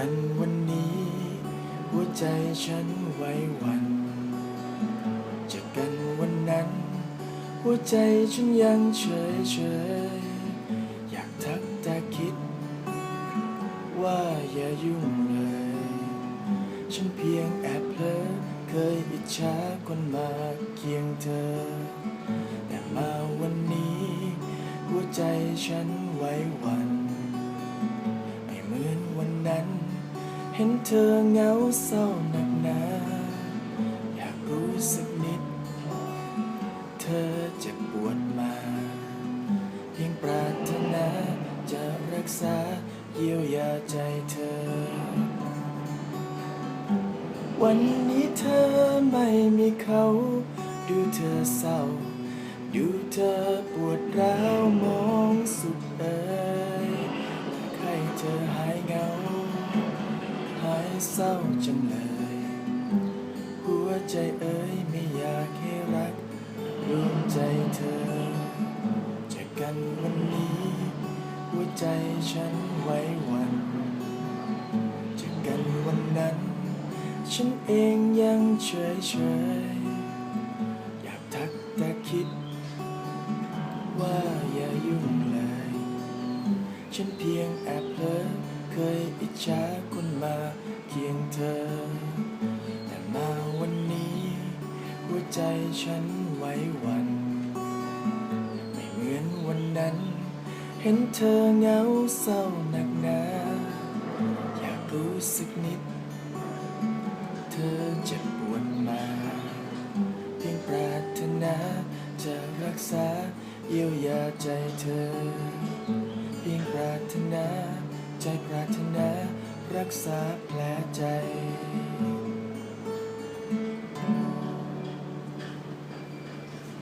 กันวันนี้ หัวใจฉันไหว้หวันจากกันวันนั้น หัวใจฉันยังเฉยเฉยอยากทักแต่คิด ว่าอย่ายุ่งเลย ฉันเพียงแอบเพลอเคยอิจฉาคนมาเคียงเธอ แต่มาวันนี้ หัวใจฉันไหว้หวัน เห็นเธอเหงาเศร้าหนักหนาอยากรู้สักนิด เธอเจ็บปวดมาเพียงปรารถนาจะรักษาเยียวยาใจเธอ วันนี้เธอไม่มีเขา ดูเธอเศร้า ดูเธอปวดร้าวมองสุด เศร้าจังเลย หัวใจเอ่ยไม่อยากให้รักรวมใจเธอจากกันวันนี้ หัวใจฉันไหว้หวันจากกันวันนั้น ฉันเองยังเฉยเฉยอยากทักแต่คิด ว่าอย่ายุ่งเลย ฉันเพียงแอบเพลอ เคยอิจฉาคนมาเคียงเธอ แต่มาวันนี้ หัวใจฉันไหว้หวันไม่เหมือนวันนั้น เห็นเธอเหงาเศร้าหนักหนาอยากรู้สักนิด เธอเจ็บปวดมา เพียงปรารถนาจะรักษาเยียวยาใจเธอ เพียงปรารถนา ใจปรารถนารักษาแผลใจ